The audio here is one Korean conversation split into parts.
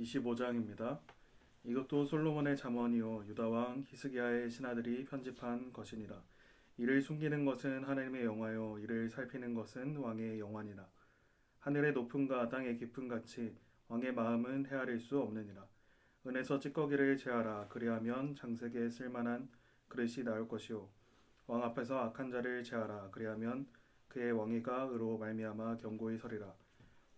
25장입니다. 이것도 솔로몬의 잠언이요 유다 왕 히스기야의 신하들이 편집한 것이니라. 이를 숨기는 것은 하나님의 영화요 이를 살피는 것은 왕의 영화니라. 하늘의 높음과 땅의 깊음 같이 왕의 마음은 헤아릴 수 없느니라. 은에서 찌꺼기를 제하라 그리하면 장색에 쓸만한 그릇이 나올 것이요 왕 앞에서 악한 자를 제하라 그리하면 그의 왕위가 의로 말미암아 견고히 서리라.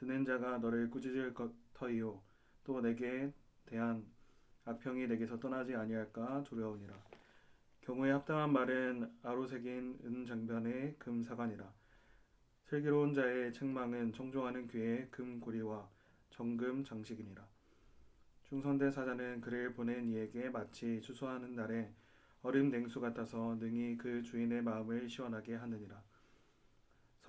듣는 자가 너를 꾸짖을 것 터이요 또 내게 대한 악평이 내게서 떠나지 아니할까 두려우니라. 경우에 합당한 말은 아로새긴 은장변의 금사관이라. 슬기로운 자의 책망은 청종하는 귀의 금고리와 정금 장식이니라. 충성된 사자는 그를 보낸 이에게 마치 추수하는 날에 얼음 냉수 같아서 능히 그 주인의 마음을 시원하게 하느니라.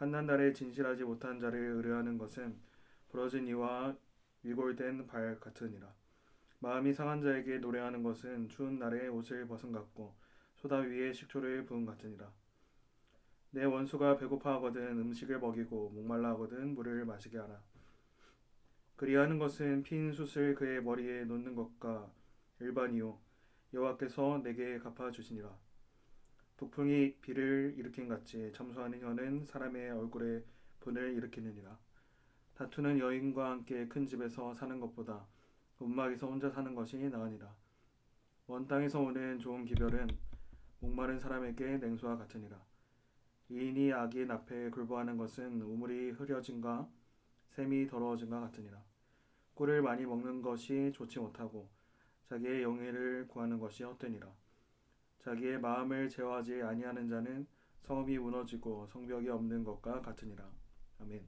환난 날에 진실하지 못한 자를 의뢰하는 것은 부러진 이와 위골된 발 같으니라. 마음이 상한 자에게 노래하는 것은 추운 날에 옷을 벗은 같고 소다 위에 식초를 부은 같으니라. 내 원수가 배고파하거든 음식을 먹이고 목말라 하거든 물을 마시게 하라. 그리하는 것은 핀 숯을 그의 머리에 놓는 것과 일반이요 여호와께서 내게 갚아 주시니라. 북풍이 비를 일으킨 같이 참소하는 혀는 사람의 얼굴에 분을 일으키느니라. 다투는 여인과 함께 큰 집에서 사는 것보다 움막에서 혼자 사는 것이 나으니라. 먼 땅에서 오는 좋은 기별은 목마른 사람에게 냉수와 같으니라. 이인이 악인 앞에 굴보하는 것은 우물이 흐려진가 샘이 더러워진가 같으니라. 꿀을 많이 먹는 것이 좋지 못하고 자기의 영예를 구하는 것이 헛되니라. 자기의 마음을 제어하지 아니하는 자는 성읍이 무너지고 성벽이 없는 것과 같으니라. 아멘.